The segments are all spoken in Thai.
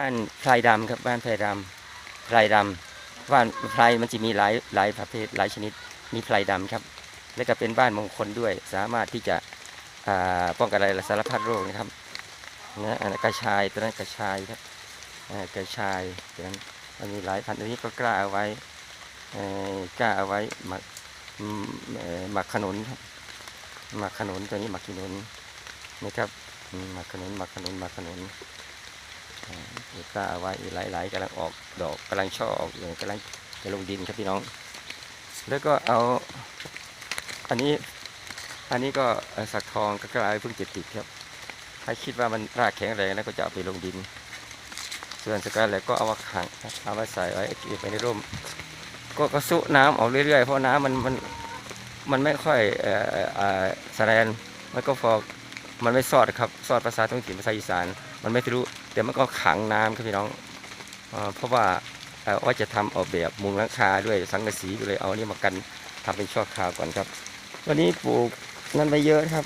บ้านพลายดำครับบ้านพลายดำพลายดำบ้านพลายมันจะมีหลายหลายประเภทหลายชนิด มีพลายดำครับ แล้วก็เป็นบ้านมงคลด้วย สามารถที่จะป้องกันอะไรสารพัดโรคนะครับนะอันนั้นกระชายตัวนั้นกระชายครับกระชายตัวนั้นมันมีหลายพันธุ์อันนี้ก็กล้าเอาไว้กล้าเอาไว้หมักหมักขนุนครับหมักขนุนตัวนี้หมักขนุนนะครับหมักขนุนหมักขนุนหมักขนุน เอาไว้หลายๆกำลังออกดอกกำลังช่อออกอยู่กำลังจะลงดินครับพี่น้อง แล้วก็เอา อันนี้อันนี้ก็สักทองก็กลายเพิ่งจะติดครับ ถ้าคิดว่ามันรากแข็งแรงแล้วก็จะเอาไปลงดิน ส่วนสกัดแล้วก็เอามาขังเอามาใส่ไว้เก็บไว้ในร่ม ก็ก็สุน้ำออกเรื่อยๆ เพราะน้ำมันมันมันไม่ค่อยเอ่อเอ่อเอ่อแสลนมันก็ฟอก มันไม่ซอดครับซอดภาษาท้องถิ่นภาษาอีสาน มันไม่ทะลุแต่มันก็ขังน้ำครับพี่น้องเอเพราะว่าเอ่อว่าจะทำออกแบบมุงหลังคาด้วยสังกะสีก็เลยเอานี่มากันทำเป็นชั่วคราวก่อนครับ วันนี้ปลูกนั่นไปเยอะครับ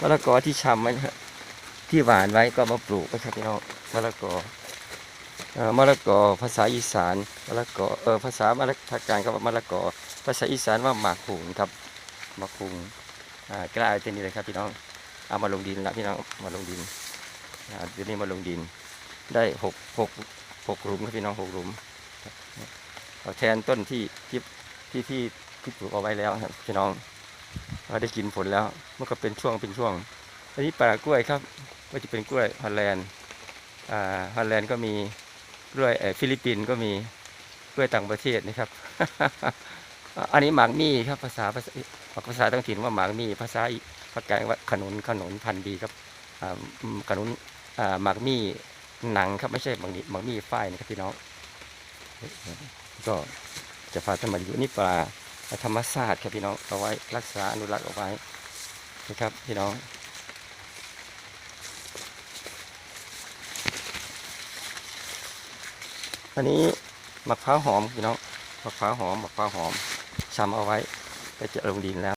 มะละกอที่ชำไว้นะครับที่หวานไว้ก็มาปลูกนะครับพี่น้องมะละกอเอ่อมะละกอภาษาอีสานมะละกอเออภาษามะละภาคกลางก็มะละกอภาษาอีสานว่าหมากหุงครับหมากหุงอ่ากล้าเอาตัวนี้เลยครับพี่น้อง เอามาลงดินละพี่น้องมาลงดินเดี๋ยวนี้มาลงดิน ได้หกหกหกหลุมครับพี่น้องหกหลุมเอาแทนต้นที่ที่ที่ที่ที่ปลูกเอาไว้แล้วครับพี่น้องเราได้กินผลแล้วมันก็เป็นช่วงเป็นช่วงอันนี้ป่ากล้วยครับ ก็จะเป็นกล้วยฮอลแลนด์อ่าฮอลแลนด์ก็มีกล้วยเออฟิลิปปินส์ก็มีกล้วยต่างประเทศนะครับ อันนี้หมากมี่ครับภาษาภาษาภาษาท้องถิ่นว่าหมากมี่ภาษาภาคกลางว่าขนุนขนุนพันธุ์ดีครับขนุนหมักมี่หนังครับไม่ใช่หมักมี่หมักมี่ฝ้ายนะครับพี่น้องก็จะพาท่านมาดูนี่ปลาธรรมชาติครับพี่น้องเอาไว้รักษาอนุรักษ์เอาไว้นะครับพี่น้องอันนี้มะพร้าวหอมพี่น้องมะพร้าวหอมมะพร้าวหอม ชำเอาไว้ก็จะลงดินแล้ว